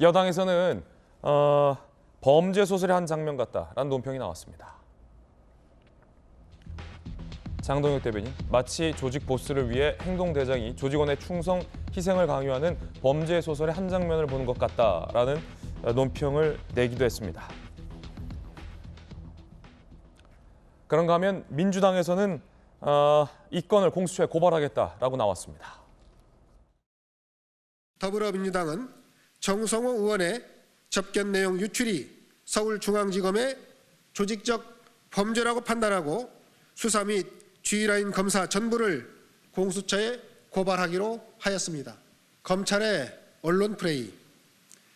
여당에서는 어, 범죄 소설의 한 장면 같다라는 논평이 나왔습니다. 장동혁 대변인, 마치 조직 보스를 위해 행동 대장이 조직원의 충성, 희생을 강요하는 범죄 소설의 한 장면을 보는 것 같다라는 어, 논평을 내기도 했습니다. 그런가 하면 민주당에서는 어, 이 건을 공수처에 고발하겠다라고 나왔습니다. 더불어민주당은 정성호 의원의 접견 내용 유출이 서울중앙지검의 조직적 범죄라고 판단하고 수사 및 주의라인 검사 전부를 공수처에 고발하기로 하였습니다. 검찰의 언론 프레이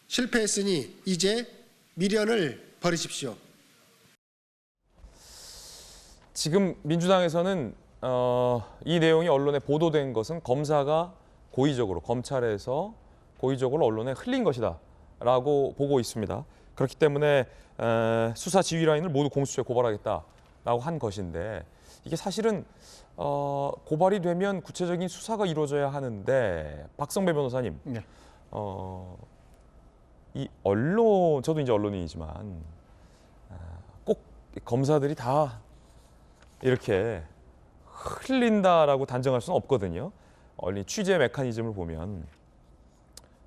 실패했으니 이제 미련을 버리십시오. 지금 민주당에서는 어, 이 내용이 언론에 보도된 것은 검사가 고의적으로 검찰에서 고의적으로 언론에 흘린 것이다라고 보고 있습니다. 그렇기 때문에 에, 수사 지휘 라인을 모두 공수처에 고발하겠다라고 한 것인데 이게 사실은 어, 고발이 되면 구체적인 수사가 이루어져야 하는데 박성배 변호사님, 네. 어, 이 언론 저도 이제 언론인이지만 아, 꼭 검사들이 다 이렇게 흘린다라고 단정할 수는 없거든요. 언론 취재 메커니즘을 보면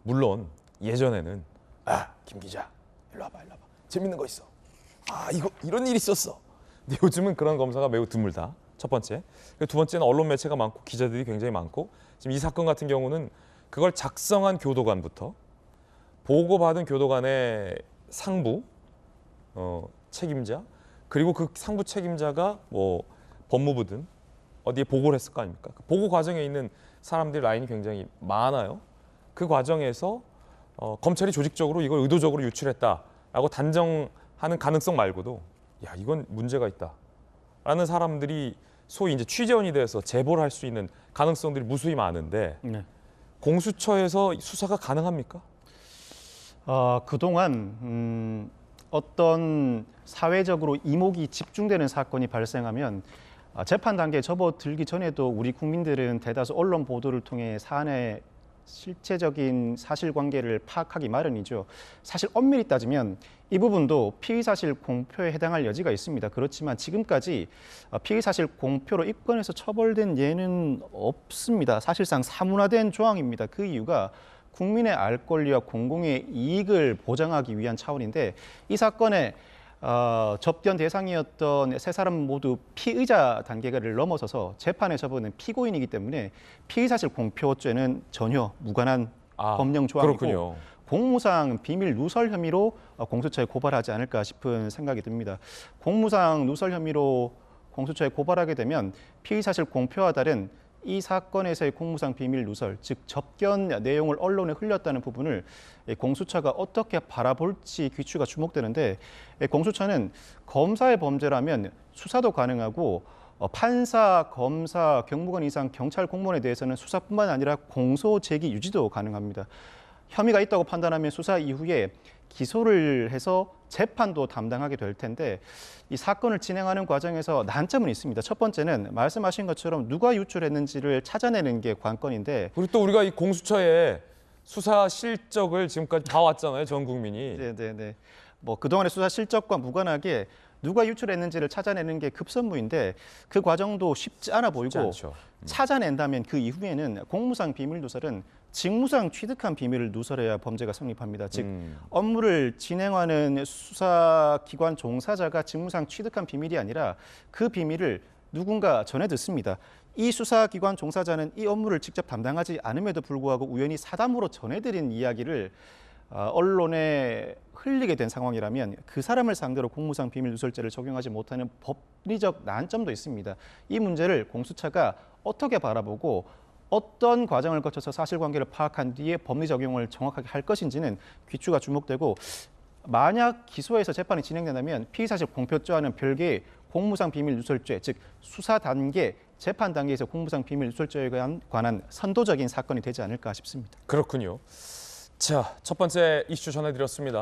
물론 예전에는 아 김 기자 일로 와봐 일로 와봐 재밌는 거 있어 아 이거 이런 일이 있었어. 근데 요즘은 그런 검사가 매우 드물다. 첫 번째. 두 번째는 언론 매체가 많고 기자들이 굉장히 많고 지금 이 사건 같은 경우는 그걸 작성한 교도관부터 보고받은 교도관의 상부 어, 책임자 그리고 그 상부 책임자가 뭐 법무부든 어디에 보고를 했을 거 아닙니까? 그 보고 과정에 있는 사람들 라인이 굉장히 많아요. 그 과정에서 어, 검찰이 조직적으로 이걸 의도적으로 유출했다라고 단정하는 가능성 말고도 야 이건 문제가 있다라는 사람들이 소위 이제 취재원이 돼서 제보를 할 수 있는 가능성들이 무수히 많은데 네. 공수처에서 수사가 가능합니까? 어, 그동안 음, 어떤 사회적으로 이목이 집중되는 사건이 발생하면 아, 재판 단계에 접어들기 전에도 우리 국민들은 대다수 언론 보도를 통해 사안의 실체적인 사실관계를 파악하기 마련이죠. 사실 엄밀히 따지면 이 부분도 피의사실 공표에 해당할 여지가 있습니다. 그렇지만 지금까지 어, 피의사실 공표로 입건해서 처벌된 예는 없습니다. 사실상 사문화된 조항입니다. 그 이유가 국민의 알 권리와 공공의 이익을 보장하기 위한 차원인데 이 사건의 어, 접견 대상이었던 세 사람 모두 피의자 단계를 넘어서서 재판에 접어든 피고인이기 때문에 피의사실 공표죄는 전혀 무관한 아, 법령 조항이고 그렇군요. 공무상 비밀 누설 혐의로 어, 공수처에 고발하지 않을까 싶은 생각이 듭니다. 공무상 누설 혐의로 공수처에 고발하게 되면 피의 사실 공표와 다른 이 사건에서의 공무상 비밀 누설, 즉 접견 내용을 언론에 흘렸다는 부분을 이 공수처가 어떻게 바라볼지 귀추가 주목되는데 이 공수처는 검사의 범죄라면 수사도 가능하고 어, 판사, 검사, 경무관 이상 경찰 공무원에 대해서는 수사뿐만 아니라 공소 제기 유지도 가능합니다. 혐의가 있다고 판단하면 수사 이후에 기소를 해서 재판도 담당하게 될 텐데 이 사건을 진행하는 과정에서 난점은 있습니다. 첫 번째는 말씀하신 것처럼 누가 유출했는지를 찾아내는 게 관건인데 그리고 또 우리가 이 공수처의 수사 실적을 지금까지 봐왔잖아요, 전 국민이. 네, 네, 네. 뭐 그동안의 수사 실적과 무관하게 누가 유출했는지를 찾아내는 게 급선무인데 그 과정도 쉽지 않아 보이고 쉽지 않죠. 찾아낸다면 그 이후에는 공무상 비밀 누설은 직무상 취득한 비밀을 누설해야 범죄가 성립합니다. 즉 음. 업무를 진행하는 수사기관 종사자가 직무상 취득한 비밀이 아니라 그 비밀을 누군가 전해 듣습니다. 이 수사기관 종사자는 이 업무를 직접 담당하지 않음에도 불구하고 우연히 사담으로 전해드린 이야기를 어, 언론에 흘리게 된 상황이라면 그 사람을 상대로 공무상 비밀 누설죄를 적용하지 못하는 법리적 난점도 있습니다. 이 문제를 공수처가 어떻게 바라보고 어떤 과정을 거쳐서 사실관계를 파악한 뒤에 법리 적용을 정확하게 할 것인지는 귀추가 주목되고 만약 기소해서 재판이 진행된다면 피의사실 공표죄와는 별개의 공무상 비밀 누설죄, 즉 수사 단계, 재판 단계에서 공무상 비밀 누설죄에 관한, 선도적인 사건이 되지 않을까 싶습니다. 그렇군요. 자, 첫 번째 이슈 전해드렸습니다.